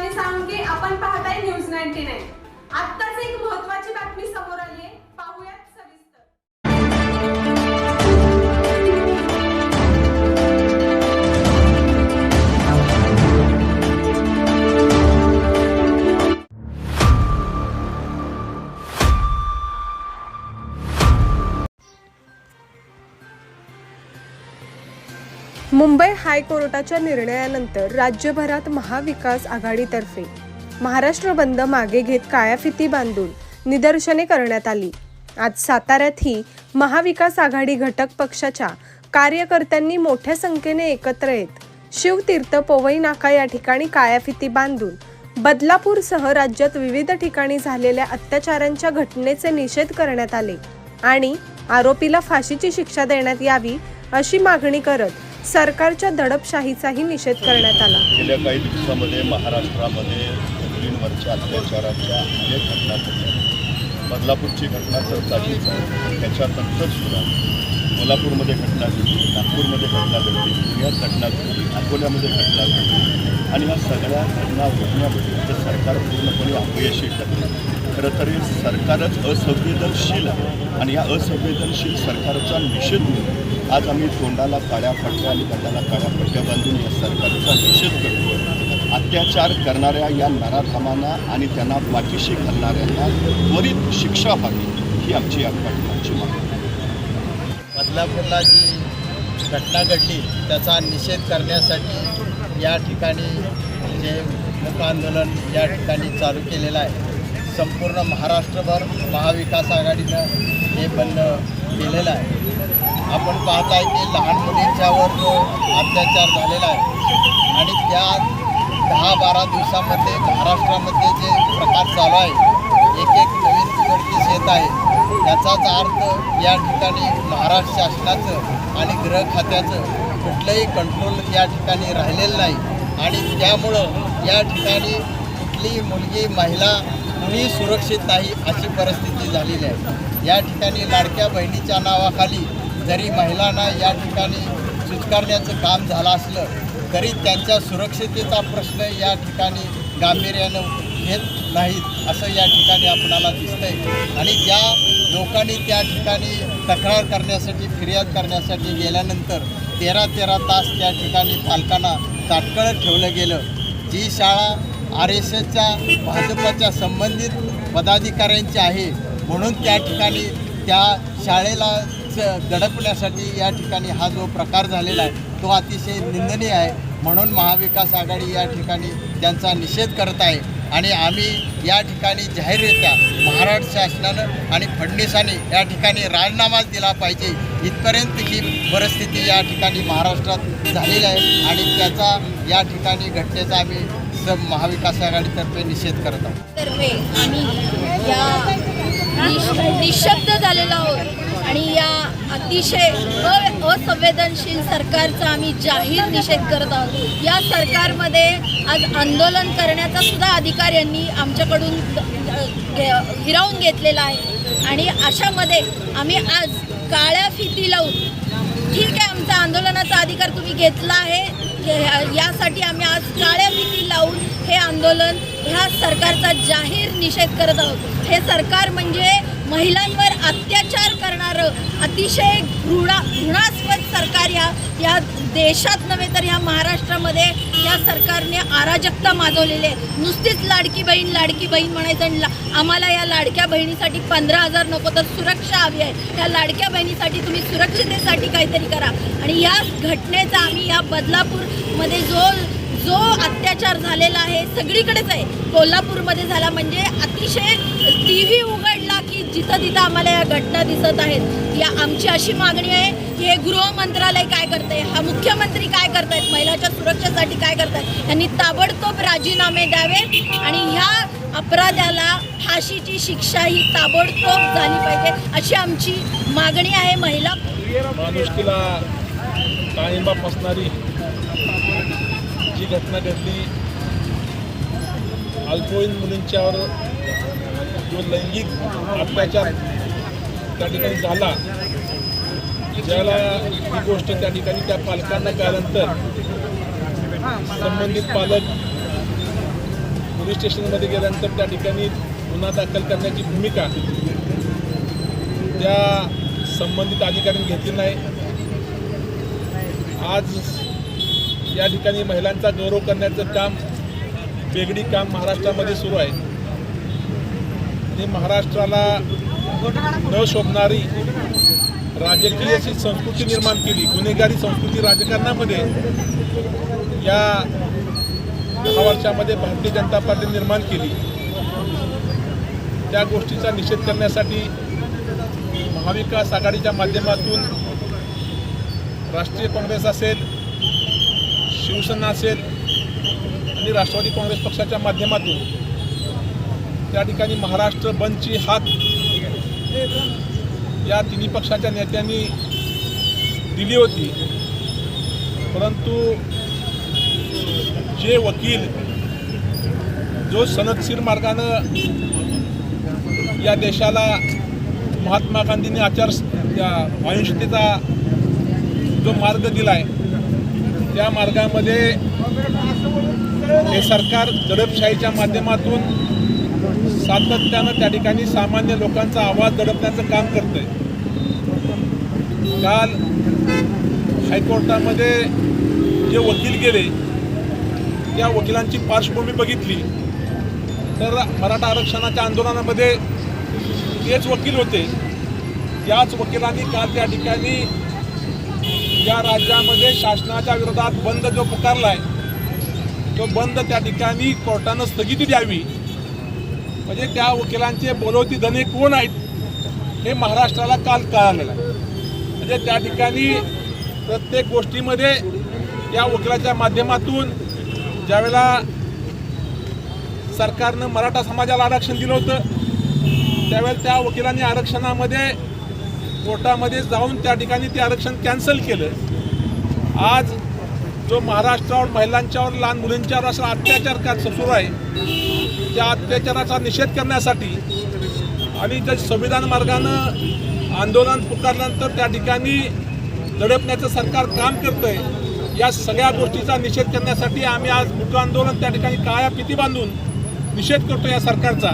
आणि सांगे आपण पाहताय न्यूज नाईन्टी नाईन. आत्ताच एक महत्वाची बातमी समोर आली. हायकोर्टाच्या निर्णयानंतर राज्यभरात महाविकास आघाडीतर्फे महाराष्ट्र बंद मागे घेत काळ्या फिती बांधून निदर्शने करण्यात आली. आज साताऱ्यातही महाविकास आघाडी घटक पक्षाच्या कार्यकर्त्यांनी मोठ्या संख्येने एकत्र येत शिवतीर्थ पोवई नाका या ठिकाणी काळ्या फिती बांधून बदलापूरसह राज्यात विविध ठिकाणी झालेल्या अत्याचारांच्या घटनेचे निषेध करण्यात आले आणि आरोपीला फाशीची शिक्षा देण्यात यावी अशी मागणी करत सरकारच्या दडपशाहीचाही निषेध करण्यात आला. गेल्या काही दिवसामध्ये महाराष्ट्रामध्ये मुलींवरच्या अत्याचाराच्या अनेक घटना घडल्या. बदलापूरची घटना तर जागीच आहे त्याच्यानंतर सुद्धा कोल्हापूरमध्ये घटना घडली नागपूरमध्ये घटना घडली पुण्यात घटना घडली अकोल्यामध्ये घटना घडली. आणि या सगळ्या घटना घडण्यामध्ये सरकार पूर्णपणे अपयशी ठरले. खरं तर हे सरकारच असंवेदनशील आहे. आणि या असंवेदनशील सरकारचा निषेध म्हणून आज आम्ही तोंडाला काळ्या पट्ट्या आणि गटाला काळ्या पट्ट्या बांधून या सरकारचा निषेध करतो अत्याचार करणाऱ्या या नराधमांना आणि त्यांना पाठीशी घालणाऱ्यांना त्वरित शिक्षा व्हावी ही आमची या पाठिंबाची मागणी बदलापूरला जी घटना घडली त्याचा निषेध करण्यासाठी या ठिकाणी जे मूक आंदोलन या ठिकाणी चालू केलेलं आहे संपूर्ण महाराष्ट्रभर महाविकास आघाडीनं हे बंद केलेलं आहे. आपण पाहत आहे की लहान मुलींच्यावर जो अत्याचार झालेला आहे आणि त्या दहा बारा दिवसामध्ये महाराष्ट्रामध्ये जे प्रकार चालू आहे एक एक नवीन उघडकीस येत आहे याचाच अर्थ या ठिकाणी महाराष्ट्र शासनाचं आणि गृह खात्याचं कुठलंही कंट्रोल या ठिकाणी राहिलेलं नाही. आणि त्यामुळं या ठिकाणी कुठलीही मुलगी महिला कुणी सुरक्षित नाही अशी परिस्थिती झालेली आहे. या ठिकाणी लाडक्या बहिणीच्या नावाखाली जरी महिलांना या ठिकाणी सुचकारण्याचं काम झालं असलं तरी त्यांच्या सुरक्षितेचा प्रश्न या ठिकाणी गांभीर्यानं घेत नाहीत असं या ठिकाणी आपणाला दिसतंय. आणि ज्या लोकांनी त्या ठिकाणी तक्रार करण्यासाठी फिर्याद करण्यासाठी गेल्यानंतर तेरा तेरा तास त्या ठिकाणी पालकांना ताटकळत ठेवलं गेलं. जी शाळा आर एस एसच्या भाजपच्या संबंधित पदाधिकाऱ्यांची आहे. म्हणून त्या ठिकाणी त्या शाळेला दडपण्यासाठी या ठिकाणी हा जो प्रकार झालेला आहे तो अतिशय निंदनीय आहे. म्हणून महाविकास आघाडी या ठिकाणी त्यांचा निषेध करत आहे. आणि आम्ही या ठिकाणी जाहीररित्या महाराष्ट्र शासनानं आणि फडणवीसांनी या ठिकाणी राजीनामाच दिला पाहिजे. इथपर्यंत ही परिस्थिती या ठिकाणी महाराष्ट्रात झालेली आहे आणि त्याचा या ठिकाणी घटनेचा आम्ही स महाविकास आघाडीतर्फे निषेध करत आहोत. तर्फे आम्ही या निशब्द झालेलो आहोत आणि या अतिशय अ असंवेदनशील सरकारचा आम्ही जाहीर निषेध करत आहोत. या सरकारमध्ये आज आंदोलन करण्याचा सुद्धा अधिकार यांनी आमच्याकडून हिरावून घेतलेला आहे. आणि अशामध्ये आम्ही आज काळ्या फिती लावून ठीक आहे आमचा आंदोलनाचा अधिकार तुम्ही घेतला आहे. यासाठी आम्ही आज काळ्या फिती लावून हे आंदोलन ह्या सरकारचा जाहीर निषेध करत आहोत. हे सरकार म्हणजे महिलांवर अत्याचार करणारं अतिशय घृणा घृणास्पद सरकार या या देशात नव्हे तर ह्या महाराष्ट्रामध्ये या सरकारने अराजकता माजवलेली आहे. नुसतीच लाडकी बहीण लाडकी बहीण म्हणायचं आणि ला- आम्हाला या लाडक्या बहिणीसाठी पंधरा हजार नको तर सुरक्षा हवी आहे. या लाडक्या बहिणीसाठी तुम्ही सुरक्षितेसाठी काहीतरी करा. आणि या घटनेचा आम्ही या बदलापूरमध्ये जो जो अत्याचार झालेला आहे सगळीकडेच आहे. कोल्हापूरमध्ये झाला म्हणजे अतिशय टी व्ही उघडला की जिथं तिथं आम्हाला या घटना दिसत आहेत या आमची अशी मागणी आहे की हे गृह मंत्रालय काय आहे हा मुख्यमंत्री काय करतायत महिलाच्या सुरक्षेसाठी काय करतायत यांनी ताबडतोब राजीनामे द्यावे आणि ह्या अपराध्याला फाशीची शिक्षा ही ताबडतोब झाली पाहिजे अशी आमची मागणी आहे. महिला माणुसकीला काळिंबा फसणारी जी घटना घडली अल्पवयीन मुलींच्यावर जो लैंगिक अत्याचार त्या ठिकाणी झाला ज्याला ही गोष्ट त्या ठिकाणी त्या पालकांना कळल्यानंतर संबंधित पालक पोलीस स्टेशनमध्ये गेल्यानंतर त्या ठिकाणी गुन्हा दाखल करण्याची भूमिका त्या संबंधित अधिकाऱ्यांनी घेतली नाही. आज या ठिकाणी महिलांचा गौरव करण्याचं काम वेगळी काम महाराष्ट्रामध्ये सुरू आहे. ही महाराष्ट्राला न शोभणारी राजकीय अशी संस्कृती निर्माण केली. गुन्हेगारी संस्कृती राजकारणामध्ये या दहा वर्षामध्ये भारतीय जनता पार्टी निर्माण केली. त्या गोष्टीचा निषेध करण्यासाठी महाविकास आघाडीच्या माध्यमातून राष्ट्रीय काँग्रेस असेल शिवसेना असेल आणि राष्ट्रवादी काँग्रेस पक्षाच्या माध्यमातून त्या ठिकाणी महाराष्ट्र बंदची हात या तिन्ही पक्षाच्या नेत्यांनी दिली होती. परंतु जे वकील जो सनदशीर मार्गानं या देशाला महात्मा गांधींनी आचार त्या अहिंसतेचा जो मार्ग दिला आहे त्या मार्गामध्ये हे सरकार दडपशाहीच्या माध्यमातून सातत्यानं त्या ठिकाणी सामान्य लोकांचा आवाज दडपण्याचं काम करतंय. काल हायकोर्टामध्ये जे वकील गेले त्या वकिलांची पार्श्वभूमी बघितली. तर मराठा आरक्षणाच्या आंदोलनामध्ये तेच वकील होते. त्याच वकिलांनी काल त्या ठिकाणी या राज्यामध्ये शासनाच्या विरोधात बंद जो पुकारला आहे तो बंद त्या ठिकाणी कोर्टानं स्थगिती द्यावी. म्हणजे त्या वकिलांचे बोलवती धने कोण आहेत हे महाराष्ट्राला काल कळालेलं आहे. म्हणजे त्या ठिकाणी प्रत्येक गोष्टीमध्ये या वकिलाच्या माध्यमातून ज्यावेळेला सरकारनं मराठा समाजाला आरक्षण दिलं होतं त्यावेळेला त्या वकिलांनी आरक्षणामध्ये कोर्टामध्ये जाऊन त्या ठिकाणी ते आरक्षण कॅन्सल केलं. आज जो महाराष्ट्रावर महिलांच्यावर लहान मुलींच्यावर असा अत्याचार का सुरू आहे त्या अत्याचाराचा निषेध करण्यासाठी आणि त्या संविधान मार्गानं आंदोलन पुकारल्यानंतर त्या ठिकाणी दडपण्याचं सरकार काम करतंय या सगळ्या गोष्टीचा निषेध करण्यासाठी आम्ही आज मुक आंदोलन त्या ठिकाणी काळ्या पिती बांधून निषेध करतो या सरकारचा.